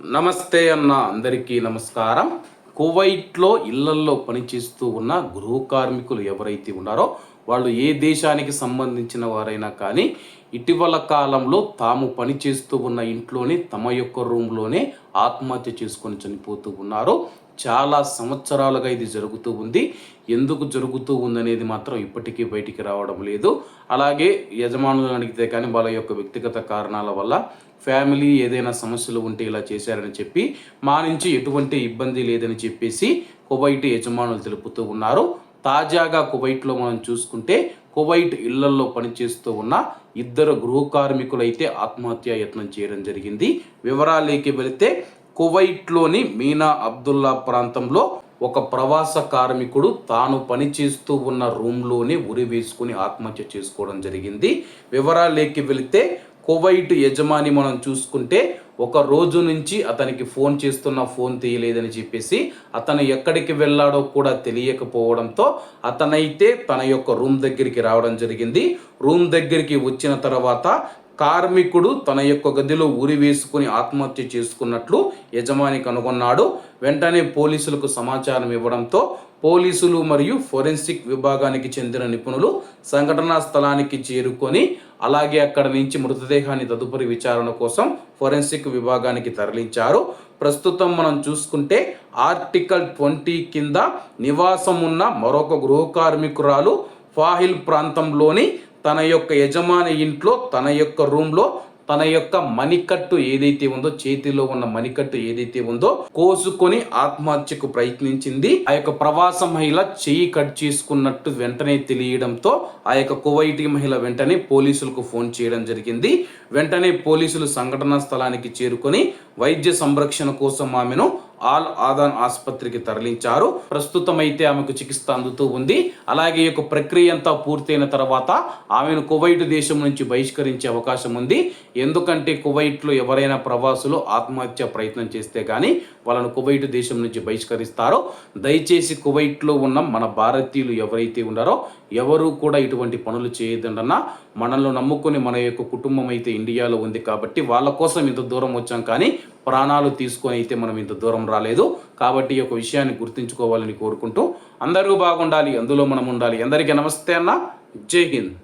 నమస్తే అన్న అందరికీ నమస్కారం. కువైట్లో ఇళ్ళల్లో పనిచేస్తూ ఉన్న గృహ కార్మికులు ఎవరైతే ఉన్నారో వాళ్ళు ఏ దేశానికి సంబంధించిన వారైనా కానీ ఇటీవల కాలంలో తాము పనిచేస్తూ ఉన్న ఇంట్లోనే తమ యొక్క రూమ్లోనే ఆత్మహత్య చేసుకొని చనిపోతూ ఉన్నారు. చాలా సంవత్సరాలుగా ఇది జరుగుతూ ఉంది. ఎందుకు జరుగుతూ ఉందనేది మాత్రం ఇప్పటికీ బయటికి రావడం లేదు. అలాగే యజమానులను అడిగితే కానీ వాళ్ళ యొక్క వ్యక్తిగత కారణాల వల్ల ఫ్యామిలీ ఏదైనా సమస్యలు ఉంటే ఇలా చేశారని చెప్పి మా నుంచి ఎటువంటి ఇబ్బంది లేదని చెప్పేసి కువైట్ యజమానులు తెలుపుతూ ఉన్నారు. తాజాగా కువైట్లో మనం చూసుకుంటే కువైట్ ఇళ్ళల్లో పనిచేస్తూ ఉన్న ఇద్దరు గృహ కార్మికులైతే ఆత్మహత్య యత్నం చేయడం జరిగింది. వివరాలేకి వెళితే కువైట్లోని మీనా అబ్దుల్లా ప్రాంతంలో ఒక ప్రవాస కార్మికుడు తాను పనిచేస్తూ ఉన్న రూమ్లోనే ఉరి వేసుకుని ఆత్మహత్య చేసుకోవడం జరిగింది. వివరాలేకి వెళితే కువైట్ యజమాని మనం చూసుకుంటే ఒక రోజు నుంచి అతనికి ఫోన్ చేస్తున్న ఫోన్ తీయలేదని చెప్పేసి అతను ఎక్కడికి వెళ్ళాడో కూడా తెలియకపోవడంతో అతనైతే తన యొక్క రూమ్ దగ్గరికి రావడం జరిగింది. రూమ్ దగ్గరికి వచ్చిన తర్వాత కార్మికుడు తన యొక్క గదిలో ఉరి వేసుకుని ఆత్మహత్య చేసుకున్నట్లు యజమాని కనుగొన్నాడు. వెంటనే పోలీసులకు సమాచారం ఇవ్వడంతో పోలీసులు మరియు ఫోరెన్సిక్ విభాగానికి చెందిన నిపుణులు సంఘటనా స్థలానికి చేరుకొని అలాగే అక్కడ నుంచి మృతదేహాన్ని తదుపరి విచారణ కోసం ఫోరెన్సిక్ విభాగానికి తరలించారు. ప్రస్తుతం మనం చూసుకుంటే ఆర్టికల్ ట్వంటీ కింద నివాసం ఉన్న మరొక గృహ కార్మికురాలు ఫాహిల్ ప్రాంతంలోని తన యొక్క యజమాని ఇంట్లో తన యొక్క రూమ్లో తన యొక్క మణికట్టు ఏదైతే ఉందో చేతిలో ఉన్న మణికట్టు ఏదైతే ఉందో కోసుకొని ఆత్మహత్యకు ప్రయత్నించింది. ఆ యొక్క ప్రవాస మహిళ చెయ్యి కట్ చేసుకున్నట్టు వెంటనే తెలియడంతో ఆ యొక్క కువైటి మహిళ వెంటనే పోలీసులకు ఫోన్ చేయడం జరిగింది. వెంటనే పోలీసులు సంఘటనా స్థలానికి చేరుకొని వైద్య సంరక్షణ కోసం ఆమెను ఆల్ ఆదాన్ ఆసుపత్రికి తరలించారు. ప్రస్తుతం అయితే ఆమెకు చికిత్స అందుతూ ఉంది. అలాగే ఈ యొక్క ప్రక్రియ అంతా పూర్తయిన తర్వాత ఆమెను కువైట్ దేశం నుంచి బహిష్కరించే అవకాశం ఉంది. ఎందుకంటే కువైట్లో ఎవరైనా ప్రవాసులు ఆత్మహత్య ప్రయత్నం చేస్తే కానీ వాళ్ళను కువైట్ దేశం నుంచి బహిష్కరిస్తారో. దయచేసి కువైట్లో ఉన్న మన భారతీయులు ఎవరైతే ఉన్నారో ఎవరు కూడా ఇటువంటి పనులు చేయదండన్న మనల్ని నమ్ముకొని మన యొక్క కుటుంబం అయితే ఇండియాలో ఉంది కాబట్టి వాళ్ళ కోసం ఇంత దూరం వచ్చాం కానీ ప్రాణాలు తీసుకొని అయితే మనం ఇంత దూరం రాలేదు కాబట్టి ఈ యొక్క విషయాన్ని గుర్తుంచుకోవాలని కోరుకుంటూ అందరూ బాగుండాలి అందులో మనం ఉండాలి. అందరికీ నమస్తే అన్న. జై హింద్.